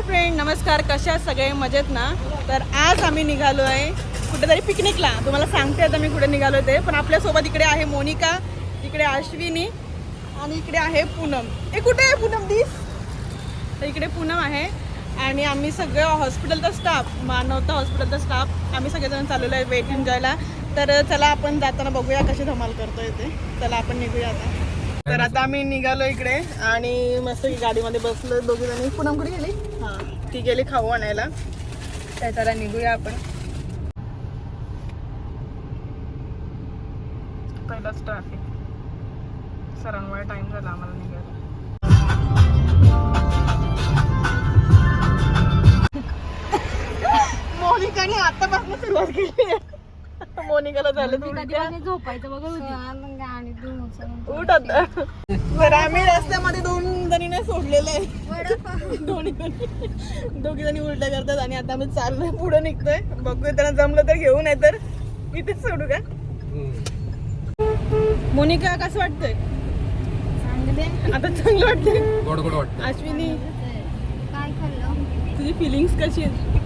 Hi friend नमस्कार. कशा सगळे? मजेत ना? तर आज आम्ही निघालो आहे कुठेतरी पिकनिकला. तुम्हाला सांगते आता मी कुठे निघालो ते. पण आपल्यासोबत इकडे आहे मोनिका इकडे अश्विनी आणि इकडे आहे पूनम. हे कुठे आहे पूनम दिस? तर इकडे पूनम आहे आणि आम्ही सगळं हॉस्पिटलचा स्टाफ मानवता हॉस्पिटलचा स्टाफ. आम्ही सगळेजण चाललेलो आहे वेट एन्जॉयला. तर चला आपण जाताना बघूया कशी धमाल करतोय ते. चला आपण निघूया आता. तर आता आम्ही निघालो इकडे आणि मस्त गाडीमध्ये बसलो दोघी जणी पूनम कुठे गेली? हां ती गेली खाऊ आणायला. तर चला निघूया आपण. पहिलाच ट्रॅफिक सरांमुळे टाइम झाला आम्हाला निघायला. मोनिकाने आतापासून सुरुवात केली मोनिकाला झालं झोपायचं बघा आणि उठ आता बरं आम्ही रस्त्यामध्ये दोन जणीने सोडलेलं आहे दोन्ही दोघी जणी उलट्या करतात आणि आता आम्ही चाललोय पुढे निघतोय. बघूया त्यांना जमलं तर घेऊ नाही तर इथेच सोडू का? मोनिका कसं वाटतंय? आता चांगलं वाटतंय? गोड गोड वाटतं अश्विनी. काय खाल्लं? तुझी फिलिंग्स कशी आहेत.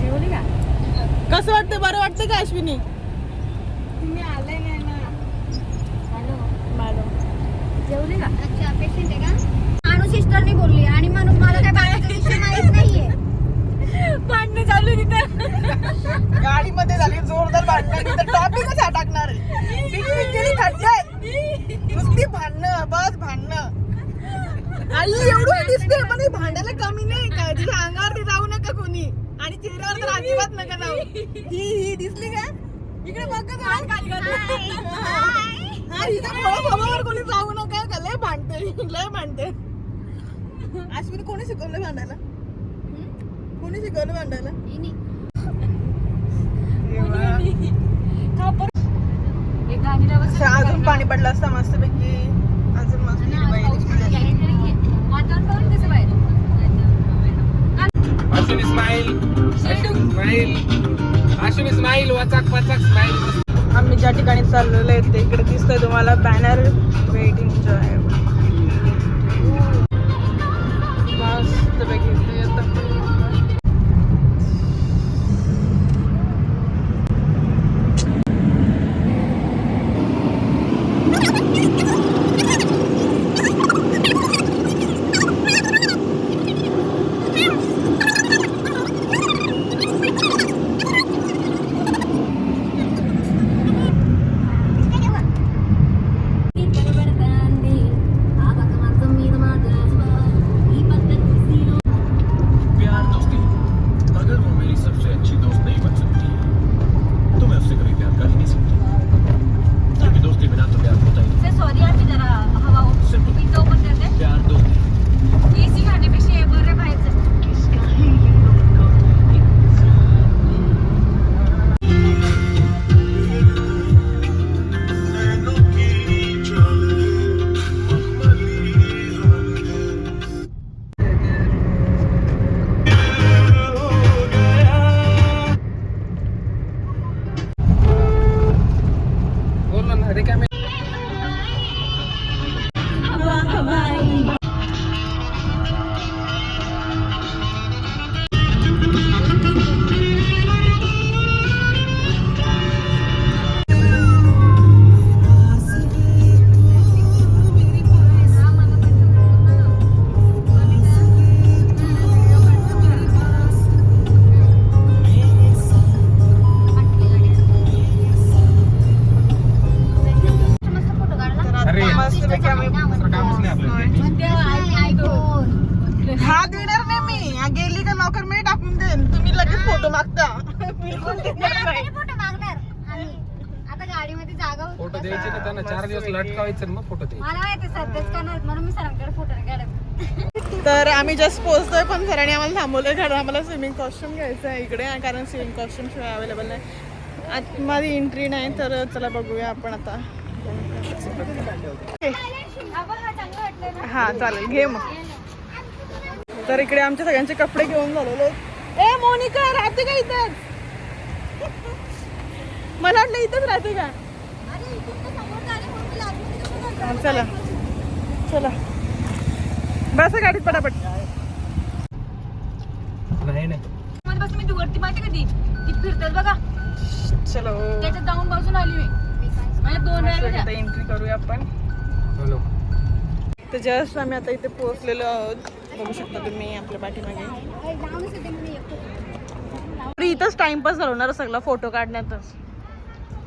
जेवली का? कसं वाटतं बरं वाटतं का अश्विनी? तुम्ही आले नाही ना. हॅलो मॅडम जेवली का? अच्छा पेशंट आहे का? अनु सिस्टरनी बोलली आणि म्हणून मला काय बाळाचा विषय माहीत नाहीये. भांडणं चालू तिथं. गाडीमध्ये झाली जोरदार भांडणं तिथं. टॉपिकच हा टाकणार गेली नुसती भांडणं बस भांडणं. आई एवढं दिसते पण भांडायला कमी नाही. काय तिच्या अंगावरती जाऊ नका कोणी. आणि चेहऱ्यावर तर अजिबात नका जाऊ ही ही दिसली का? इकडे बघ का घालून. हा हिच्या फळाफळावर कोणी जाऊ नका का लय भांडते लय भांडते. अश्विनी कोणी शिकवलं भांडायला? कोणी शिकवलं भांडायला? अजून पाणी पडलं असतं मस्त पैकी अजून मस्त हिरवाई दिसली असती. वातावरण कसं पाहिजे smile smile smile smile smile वाचाक smile आम्ही ज्या ठिकाणी चाललेलो आहे ते इकडे दिसतंय तुम्हाला. बॅनर वेटिंग जॉय मागता. बिलकुल देणार नाही. फोटो मागणार. आता गाडीमध्ये जागा होती फोटो द्यायचे ना त्यांना? चार दिवस लटकावायचं मग फोटो द्यायचे. मला माहिती सध्याच करणार म्हणून मी सरांकडे फोटो नाही काढत. तर आम्ही जस्ट पोहोचतोय पण सरांनी आम्हाला थांबवलंय कारण आम्हाला स्विमिंग कॉस्ट्युम घ्यायचं आहे इकडे. कारण स्विमिंग कॉस्ट्युम शिवाय अवेलेबल नाही. आत माझी एंट्री नाही तर चला बघूया आपण आता. हा चांगलं वाटलं ना. हा चालेल. घे मग. तर इकडे आमचे सगळ्यांचे कपडे घेऊन झालेले आहेत. ए मोनिका राहते का इथंच मला वाटलं इथंच राहते का? हा, चला. चला. बसा गाडीत पटापट. नाही नाही. बसून मी ती वरती माहिती कधी ती? फिरतात बघा. चलो त्याच्यात जाऊन बसून आली मी. माझ्या दोन वेळा एंट्री करूया आपण. हॅलो. तर जस्ट आम्ही आता इथे पोहोचलेलो आहोत बघू शकता तुम्ही आपल्या पाठीमागे. इथंच टाइमपास घालवणार सगळा फोटो काढण्यातच.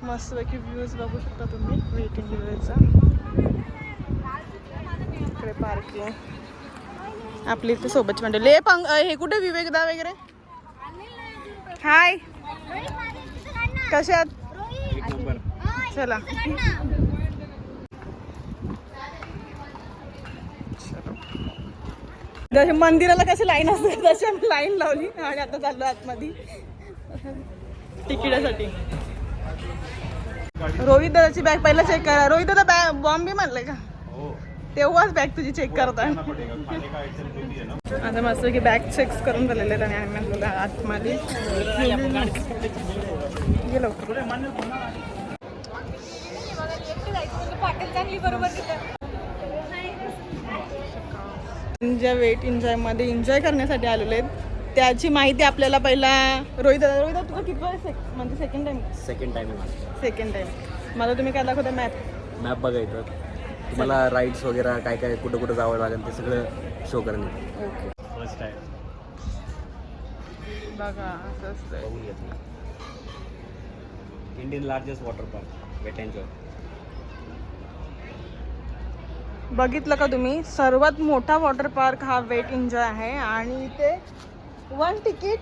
मस्तपैकी व्ह्यूज बघू शकता तुम्ही. वेटिंग व्ह्यूचा इकडे पार्किंग आपली इथे सोबतची मंडळी. ले पंग हे कुठे विवेकदा वगैरे? हाय कशात चला. जसे मंदिराला कशी लाईन असते? तशी आम्ही लाईन लावली आणि आता चाललो आतमध्ये. तिकिटासाठी. रोहित दादाची बॅग पहिला चेक करा. रोहित दादा बॅग बॉम्बे म्हणलंय का? तेव्हाच बॅग तुझी चेक करता आता मस्त की बॅग चेक करून झालेले आणि आम्ही म्हणलो आतमध्ये गेलो ज्या वेट एन्जॉयमध्ये एन्जॉय करण्यासाठी आलेले आहेत. त्याची माहिती आपल्याला पहिला रोहित दादा रोहित दादा तुला किती वेळ सेक म्हणजे सेकंड टाइम सेकंड टाइम आहे माझा. सेकंड टाइम मला तुम्ही काय दाखवता मॅप मॅप बघायचं तुम्हाला राईड्स वगैरे काय काय कुठं कुठं जावं लागेल ते सगळं शो करणे ओके फर्स्ट टाइम बघा असं असतं बघून घेतलं Indian largest water park Wet N Joy बघितलं का तुम्ही? सर्वात मोठा वॉटर पार्क हा वेट एन्जॉय आहे आणि इथे वन तिकीट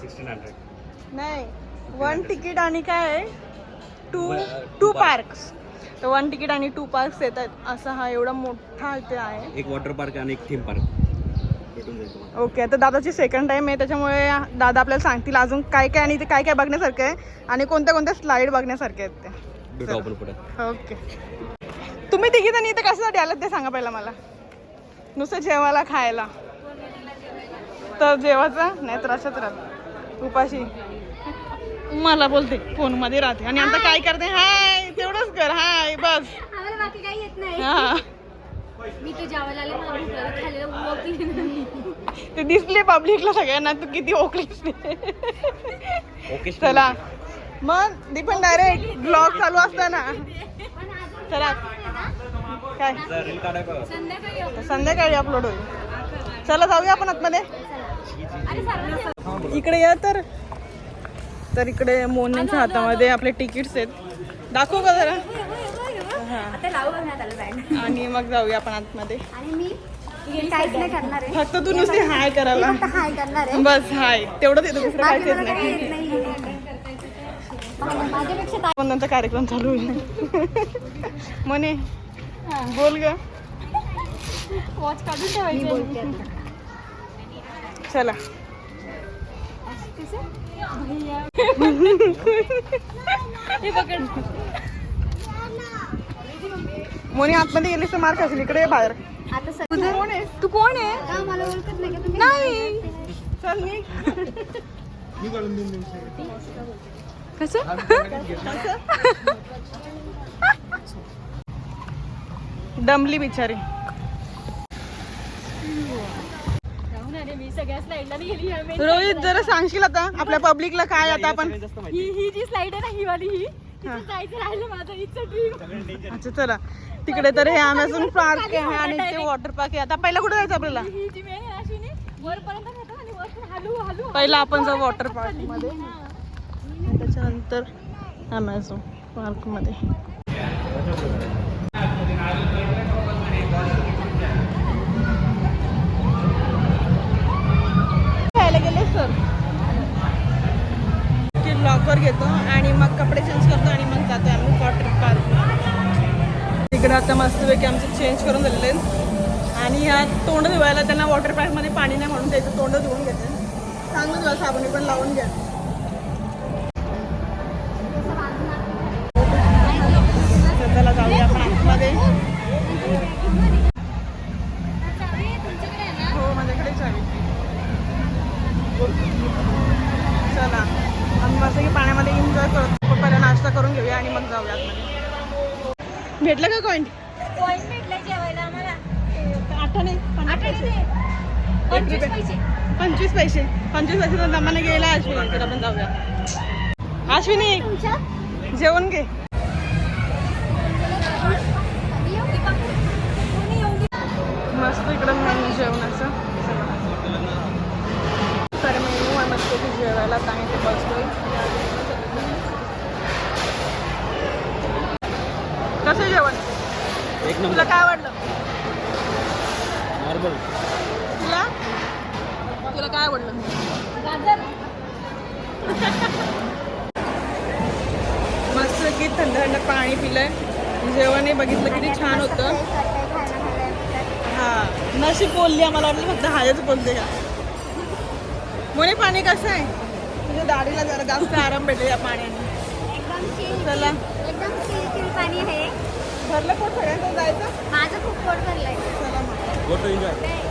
सिक्स्टीन हंड्रेड नाही. वन तिकीट आणि काय आहे? टू टू पार्क्स तर वन तिकीट आणि टू पार्क्स येतात. असा हा एवढा मोठा इथे आहे. एक वॉटर पार्क आणि एक थीम पार्क भेटून जाईल तुम्हाला. ओके तर दादाची सेकंड टाइम आहे. त्याच्यामुळे दादा आपल्याला सांगतील अजून काय काय आणि ते काय काय बघण्यासारखं आहे आणि कोणत्या कोणत्या स्लाईड बघण्यासारखे आहेत ते. भेटू आपण पुढे. ओके तुम्ही तिघी जणी इथे कशासाठी आलात ते सांगा पहिला मला. नुसतं जेवायला खायला. तर जेवायचं नाही तर अशाच राहत उपाशी. मला बोलते फोनमध्ये राहते. आणि आता काय करते? हाय तेवढंच कर. हाय बस. आम्हाला बाकी काही येत नाही. हा. मी जेवायला आले मला भूक लागली, खाल्लेलं ओळखली नाही. ते दिसले पब्लिकला सगळ्यांना तू किती ओकलीस ते. ओके चला. मग दीपन डायरेक्ट ब्लॉग चालू असताना. चला. काय? रील संध्याकाळी येऊ. संध्याकाळी अपलोड होईल. चला जाऊया आपण आतमध्ये. इकडे या तर. तर इकडे मोन्यांच्या हातामध्ये आपले तिकीट्स आहेत. दाखवू का जरा? हा. आणि मग जाऊया आपण आतमध्ये. आणि मी काहीच नाही करणार आहे. फक्त तू नुसती हाय करायला. फक्त हाय करणार आहे. बस हाय. तेवढंच येतं दुसरं काहीच येत नाही. मोन्यांचा कार्यक्रम चालू होईल म्हणे बोल ग. वॉच काढून ठेवायची. चला. हे मोनी आतमध्ये गेलीस तर मार खाशील. इकडे बाहेर. आता सर तू कोण आहे? नाही चल मी कसं? दमली बिचारी. जाऊन अरे मी. सगळ्या स्लाइडला गेली आहे. रोहित जरा सांगशील आता? आपल्या पब्लिकला काय आता आपण? ही ही जी स्लाइड आहे ना ही वाली ही तिथं जायचं राहिलं माझं. इथचं ड्रीम अच्छा चला. तिकडे तर हे अमेझॉन पार्क आहे आणि ते वॉटर पार्क आहे. आता पहिला कुठे जायचं आपल्याला? ही जी मेन आहे अशी नाही वरपर्यंत नेतो आणि वरतून हलू हलू पहिला आपण जाऊ वॉटर पार्कमध्ये. त्याच्यानंतर अमेझॉन पार्कमध्ये. शॉवर घेतो आणि मग कपडे चेंज करतो आणि मग जातो आम्ही वॉटर पार्क तिकडे आता मस्तपैकी आमचे चेंज करून झालेले आणि ह्या तोंड धुवायला त्यांना वॉटर पार्कमध्ये पाणी नाही म्हणून त्याचं तोंड धुवून घेते. चांगलं धुवा साबणी पण लावून घ्या. भेटलं का कॉइंट पंचवीस पैसे. पंचवीस पैसे. पंचवीस पैसे गेला अश्विनी. आपण जाऊया. अश्विनी जेवण घे. थंड थंड पाणी पिलंय. जेवणही बघितलं किती छान होतं. हा नशीब बोलली आम्हाला वाटलं फक्त हायच बोलते का मोने पाणी कसं आहे? तुझ्या दाढीला जरा जास्त आराम भेटेल या पाण्याने. चला. एकदम चिल चिल पाणी आहे. ठरलं कोण सगळ्यांचं जायचं? माझं खूप पोट भरलंय. चला मग. एन्जॉय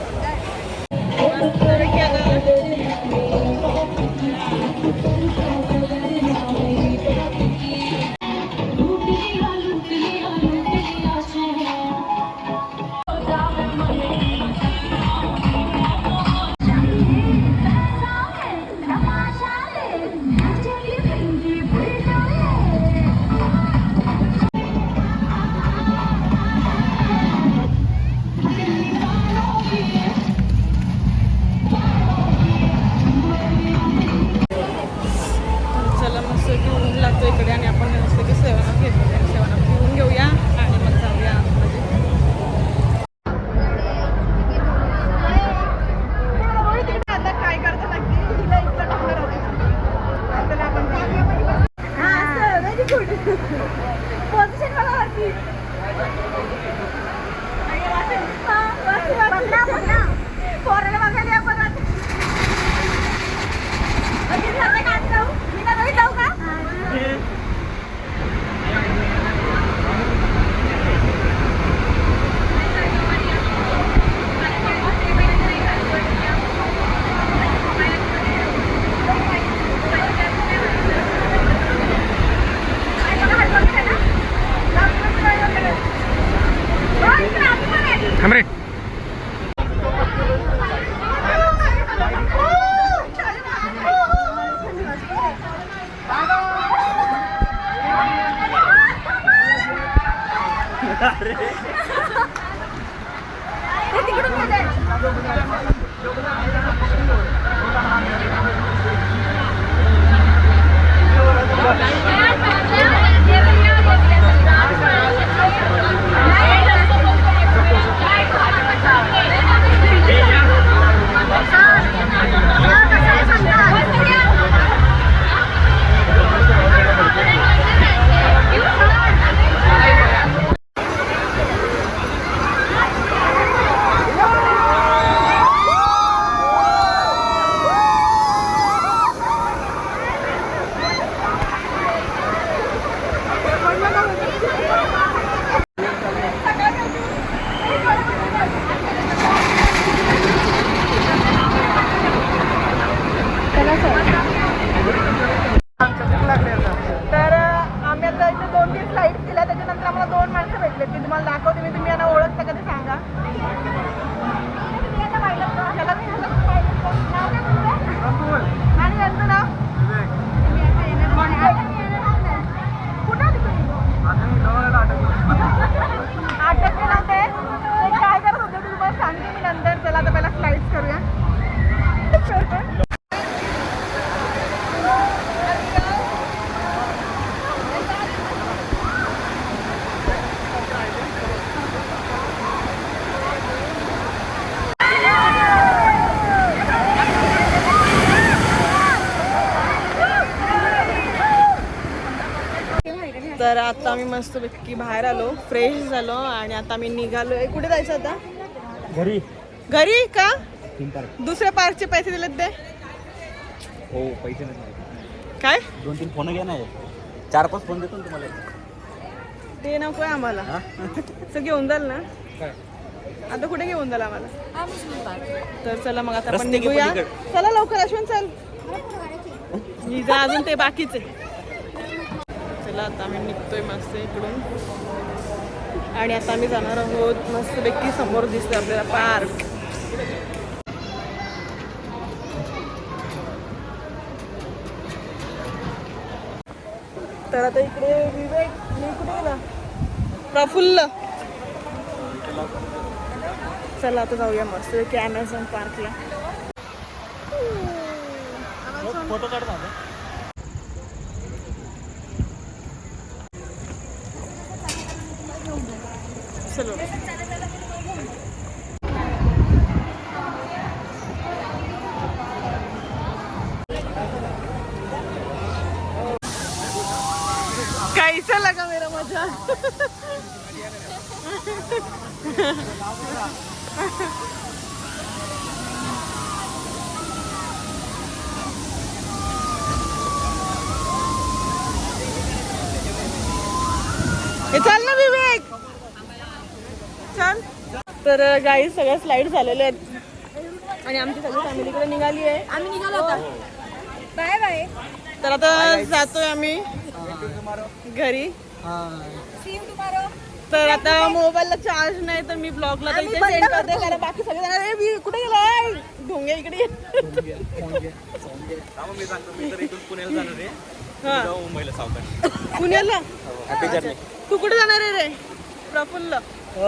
तर आता आम्ही मस्तपैकी बाहेर आलो फ्रेश झालो आणि आता आम्ही निघालोय कुठे जायचं आता? घरी. घरी का? दुसऱ्या पार्कचे पैसे दिलेत ते? हो पैसे काय? दोन तीन फोन घ्या ना चार पाच फोन देतो तुम्हाला. ते नकोय आम्हाला? हा? असं घेऊन जाल ना? आता कुठे घेऊन जाल आम्हाला? तर चला मग आता आपण निघूया. चला लवकर अश्विन चल. मी जा अजून ते बाकीचे. झाला आता आम्ही निघतोय मस्त इकडून. आणि आता आम्ही जाणार आहोत मस्तपैकी समोर दिसते आपल्याला पार्क. तर आता इकडे विवेक मी कुठे गेला? प्रफुल्ल. चला आता जाऊया मस्त की अमेझॉन पार्कला फोटो काढ चलो। कैसा लगा मेरा मजा हे चाल ना विवेक छान तर गाई सगळ्या स्लाईड झालेल्या आहेत. आणि आमची सगळी फॅमिली इकडे निघाली आहे. आम्ही निघालो आता. बाय बाय तर आता जातोय आम्ही घरी. सी यू टुमारो तर आता मोबाईलला चार्ज नाही तर मी ब्लॉगला तर इथे सेंड करते. कारण बाकी सगळे जण, "अरे, मी कुठे गेलाय? ढोंगे इकडे ये." मी सांगतो. मी तर इथून पुण्याला जाणार आहे. हा. जर्नी तू कुठे जाणार आहे रे? प्रफुल्ल.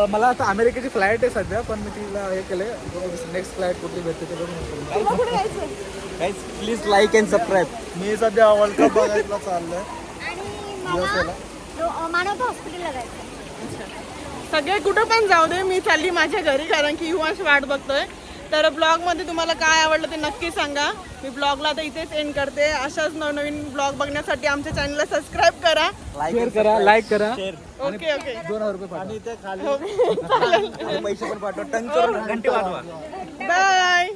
मला आता अमेरिकेची फ्लाईट आहे सध्या पण मी तिला हे केलंय नेक्स्ट फ्लाईट कुठली भेटते ते बघून प्लीज लाईक अँड सबस्क्राईब मी सध्या वर्ल्ड कप बघायला चाललोय. सगळे कुठं पण जाऊ दे मी चालली माझ्या घरी कारण की युवांश वाट बघतोय. तर ब्लॉगमध्ये तुम्हाला काय आवडलं ते नक्की सांगा. मी ब्लॉगला आता इथेच एंड करते. अशाच नवनवीन ब्लॉग बघण्यासाठी आमच्या चॅनलला सबस्क्राईब करा. शेअर करा लाईक करा. ओके ओके दोन हजार रुपये पाठवा. पैसे पण पाठवा. घंटे वाजवा. बाय